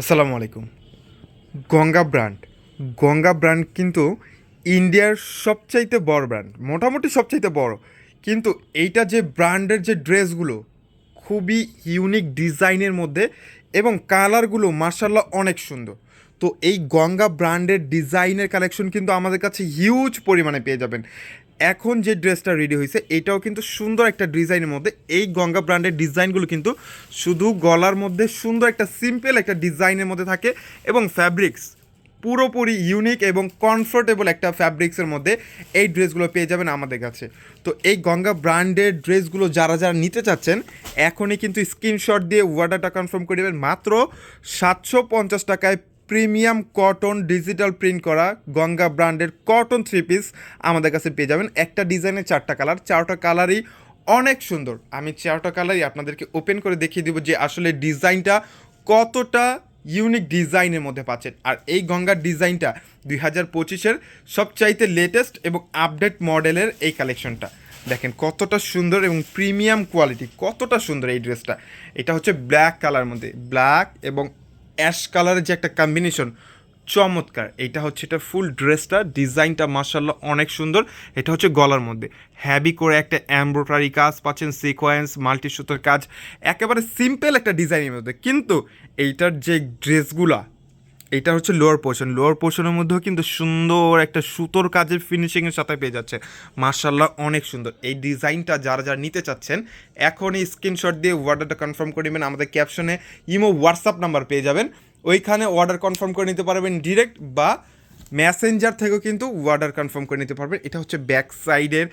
আসসালামু আলাইকুম। Ganga brand. Ganga brand কিন্তু ইন্ডিয়ার সবচাইতে বড় ব্র্যান্ড, মোটামুটি সবচাইতে বড়। কিন্তু এইটা যে ব্র্যান্ডের যে ড্রেসগুলো, খুবই ইউনিক ডিজাইনের মধ্যে এবং কালারগুলো মার্শাল্লাহ অনেক সুন্দর। তো এই গঙ্গা ব্র্যান্ডের ডিজাইনের কালেকশন কিন্তু আমাদের কাছে হিউজ পরিমাণে পেয়ে যাবেন। এখন যে ড্রেসটা রেডি হয়েছে এটাও কিন্তু সুন্দর একটা ডিজাইনের মধ্যে। এই গঙ্গা ব্র্যান্ডের ডিজাইনগুলো কিন্তু শুধু গলার মধ্যে সুন্দর একটা সিম্পল একটা ডিজাইনের মধ্যে থাকে এবং ফ্যাব্রিক্স পুরোপুরি ইউনিক এবং কমফোর্টেবল একটা ফ্যাব্রিক্সের মধ্যে এই ড্রেসগুলো পেয়ে যাবেন আমাদের কাছে। তো এই গঙ্গা ব্র্যান্ডের ড্রেসগুলো যারা যারা নিতে চাচ্ছেন, এখনই কিন্তু স্ক্রিনশট দিয়ে অর্ডারটা কনফার্ম করে দেবেন মাত্র সাতশো পঞ্চাশ টাকায় প্রিমিয়াম কটন ডিজিটাল প্রিন্ট করা গঙ্গা ব্র্যান্ডের কটন থ্রি পিস আমাদের কাছে পেয়ে যাবেন। একটা ডিজাইনের চারটা কালার, চারটা কালারই অনেক সুন্দর। আমি চারটা কালারই আপনাদেরকে ওপেন করে দেখিয়ে দিব যে আসলে ডিজাইনটা কতটা ইউনিক ডিজাইনের মধ্যে পাচ্ছেন। আর এই গঙ্গার ডিজাইনটা দুই হাজার পঁচিশের সবচাইতে লেটেস্ট এবং আপডেট মডেলের এই কালেকশনটা দেখেন কতটা সুন্দর এবং প্রিমিয়াম কোয়ালিটি কতটা সুন্দর এই ড্রেসটা এটা হচ্ছে ব্ল্যাক কালার মধ্যে। ব্ল্যাক এবং অ্যাশ কালারের যে একটা কম্বিনেশন চমৎকার। এটা হচ্ছে এটা ফুল ড্রেসটা ডিজাইনটা মার্শাল্লাহ অনেক সুন্দর। এটা হচ্ছে গলার মধ্যে। হ্যাভি করে একটা এমব্রয়ডারি কাজ পাচ্ছেন সিকোয়েন্স মাল্টি সুতোর কাজ। একেবারে সিম্পল একটা ডিজাইনের মধ্যে। কিন্তু এইটার যে ড্রেসগুলা এটা হচ্ছে লোয়ার পোর্শন লোয়ার পোর্শনের মধ্যেও কিন্তু সুন্দর একটা সুতোর কাজের ফিনিশিংয়ের সাথে পেয়ে যাচ্ছে। মার্শাল্লাহ অনেক সুন্দর। এই ডিজাইনটা যারা যারা নিতে চাচ্ছেন, এখনই স্ক্রিনশট দিয়ে অর্ডারটা কনফার্ম করে নেবেন। আমাদের ক্যাপশনে ইমো হোয়াটসঅ্যাপ নাম্বার পেয়ে যাবেন। ওইখানে অর্ডার কনফার্ম করে নিতে পারবেন ডিরেক্ট বা মেসেঞ্জার থেকেও কিন্তু অর্ডার কনফার্ম করে নিতে পারবেন। এটা হচ্ছে ব্যাক সাইডের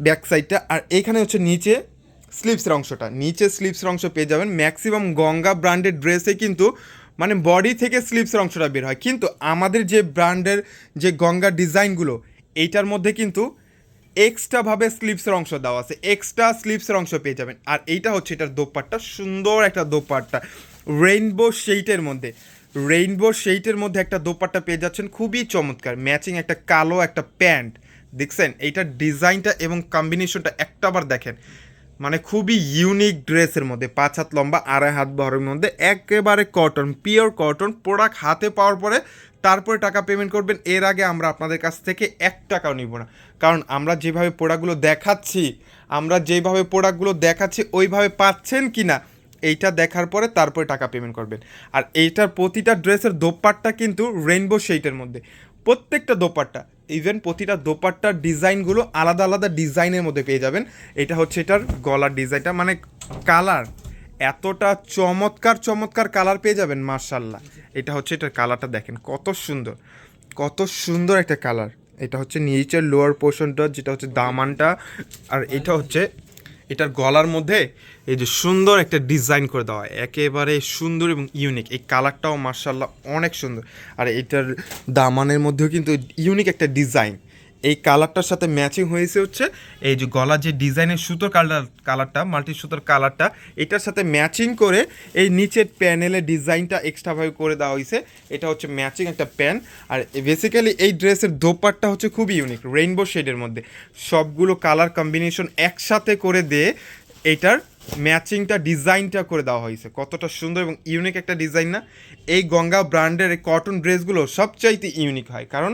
ব্যাক সাইডটা আর এইখানে হচ্ছে নিচে স্লিপসের অংশটা। নিচে স্লিপসের অংশ পেয়ে যাবেন। ম্যাক্সিমাম গঙ্গা ব্র্যান্ডের ড্রেসে কিন্তু মানে বডি থেকে স্লিপসের অংশটা বের হয়। কিন্তু আমাদের যে ব্র্যান্ডের যে গঙ্গা ডিজাইনগুলো, এইটার মধ্যে কিন্তু এক্সট্রাভাবে স্লিপসের অংশ দেওয়া আছে। এক্সট্রা স্লিপসের অংশ পেয়ে যাবেন। আর এইটা হচ্ছে এটার দোপাট্টা। সুন্দর একটা দোপাট্টা। রেইনবো শেইটের মধ্যে। রেইনবো শেইটের মধ্যে একটা দোপাট্টা পেয়ে যাচ্ছেন। খুবই চমৎকার। ম্যাচিং একটা কালো একটা প্যান্ট। দেখছেন? এইটার ডিজাইনটা এবং কম্বিনেশনটা একটাবার দেখেন। মানে খুবই ইউনিক ড্রেসের মধ্যে, পাঁচ হাত লম্বা, আড়াই হাত বহরের মধ্যে, একেবারে কটন পিওর কটন প্রোডাক্ট হাতে পাওয়ার পরে তারপরে টাকা পেমেন্ট করবেন। এর আগে আমরা আপনাদের কাছ থেকে এক টাকাও নিব না। কারণ আমরা যেভাবে প্রোডাক্টগুলো দেখাচ্ছি, আমরা যেভাবে প্রোডাক্টগুলো দেখাচ্ছি, ওইভাবে পাচ্ছেন কি না এইটা দেখার পরে তারপরে টাকা পেমেন্ট করবেন। আর এইটার প্রতিটা ড্রেসের দোপাট্টা কিন্তু রেইনবো শেইটের মধ্যে। প্রত্যেকটা দোপাট্টা ইভেন প্রতিটা দোপাট্টার ডিজাইনগুলো আলাদা আলাদা ডিজাইনের মধ্যে পেয়ে যাবেন। এটা হচ্ছে এটার গলার ডিজাইনটা মানে কালার এতটা চমৎকার চমৎকার কালার পেয়ে যাবেন মার্শাল্লাহ এটা হচ্ছে এটার কালারটা দেখেন, কত সুন্দর কত সুন্দর একটা কালার। এটা হচ্ছে নিচের লোয়ার পোর্শনটা যেটা হচ্ছে দামানটা, আর এটা হচ্ছে এটার গলার মধ্যে এই যে সুন্দর একটা ডিজাইন করে দেওয়া। একেবারে সুন্দর এবং ইউনিক এই কালারটাও মার্শাল্লাহ অনেক সুন্দর। আর এটার দামানের মধ্যেও কিন্তু ইউনিক একটা ডিজাইন এই কালারটার সাথে ম্যাচিং হয়েছে হচ্ছে, এই যে গলার যে ডিজাইনের সুতোর কালার, কালারটা, মাল্টি সুতোর কালারটা, এটার সাথে ম্যাচিং করে এই নিচের প্যানেলের ডিজাইনটা এক্সট্রাভাবে করে দেওয়া হয়েছে। এটা হচ্ছে ম্যাচিং একটা প্যান। আর বেসিক্যালি এই ড্রেসের দোপাট্টা হচ্ছে খুবই ইউনিক রেইনবো শেডের মধ্যে। সবগুলো কালার কম্বিনেশন একসাথে করে দিয়ে এটার ম্যাচিংটা, ডিজাইনটা করে দেওয়া হয়েছে। কতটা সুন্দর এবং ইউনিক একটা ডিজাইন না। এই গঙ্গা ব্র্যান্ডের কটন ড্রেসগুলো সবচাইতে ইউনিক হয়। কারণ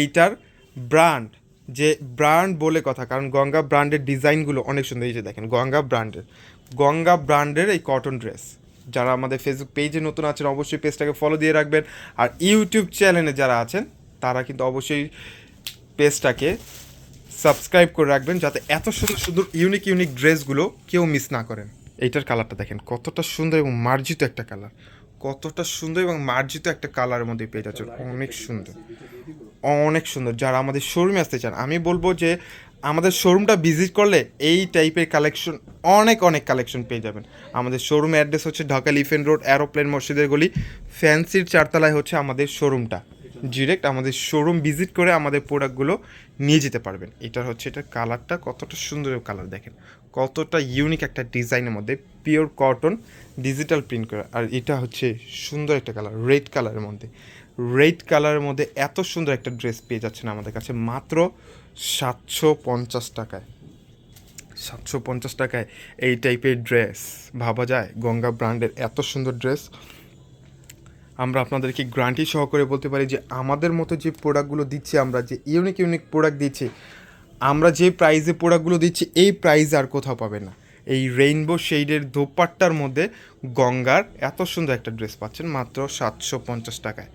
এইটার ব্র্যান্ড, যে ব্র্যান্ড বলে কথা, কারণ গঙ্গা ব্র্যান্ডের ডিজাইনগুলো অনেক সুন্দর, এই যে দেখেন, গঙ্গা ব্র্যান্ডের গঙ্গা ব্র্যান্ডের এই কটন ড্রেস যারা আমাদের ফেসবুক পেজে নতুন আছেন, অবশ্যই পেজটাকে ফলো দিয়ে রাখবেন। আর ইউটিউব চ্যানেলে যারা আছেন, তারা কিন্তু অবশ্যই পেজটাকে সাবস্ক্রাইব করে রাখবেন, যাতে এত সুন্দর সুন্দর ইউনিক ইউনিক ড্রেসগুলো কেউ মিস না করেন। এইটার কালারটা দেখেন, কতটা সুন্দর এবং মার্জিত একটা কালার কতটা সুন্দর এবং মার্জিত একটা কালারের মধ্যে পেয়ে যাচ্ছে অনেক সুন্দর। অনেক সুন্দর, যারা আমাদের শোরুমে আসতে চান। আমি বলব যে, আমাদের শোরুমটা ভিজিট করলে এই টাইপের কালেকশন অনেক অনেক কালেকশন পেয়ে যাবেন। আমাদের শোরুম অ্যাড্রেস হচ্ছে ঢাকা লিফেন রোড অ্যারোপ্লেন মসজিদের গলি। ফ্যান্সির চারতলায় হচ্ছে আমাদের শোরুমটা ডিরেক্ট আমাদের শোরুম ভিজিট করে আমাদের প্রোডাক্টগুলো নিয়ে যেতে পারবেন। এটার হচ্ছে, এটার কালারটা কতটা সুন্দর কালার দেখেন। কতটা ইউনিক একটা ডিজাইনের মধ্যে পিওর কটন ডিজিটাল প্রিন্ট করা। আর এটা হচ্ছে সুন্দর একটা কালার রেড কালারের মধ্যে। রেড কালারের মধ্যে এত সুন্দর একটা ড্রেস পেয়ে যাচ্ছেন আমাদের কাছে, মাত্র সাতশো পঞ্চাশ টাকায়। সাতশো পঞ্চাশ টাকায় এই টাইপের ড্রেস ভাবা যায়, গঙ্গা ব্র্যান্ডের এত সুন্দর ড্রেস আমরা আপনাদেরকে গ্রান্টি সহকারে বলতে পারি যে, আমাদের মতো যে প্রোডাক্টগুলো দিচ্ছি আমরা, যে ইউনিক ইউনিক প্রোডাক্ট দিচ্ছি, আমরা যে প্রাইজে প্রোডাক্টগুলো দিচ্ছি, এই প্রাইজ আর কোথাও পাবে না। এই রেইনবো শেডের দোপাট্টার মধ্যে গঙ্গার এত সুন্দর একটা ড্রেস পাচ্ছেন, মাত্র সাতশো পঞ্চাশ টাকায়।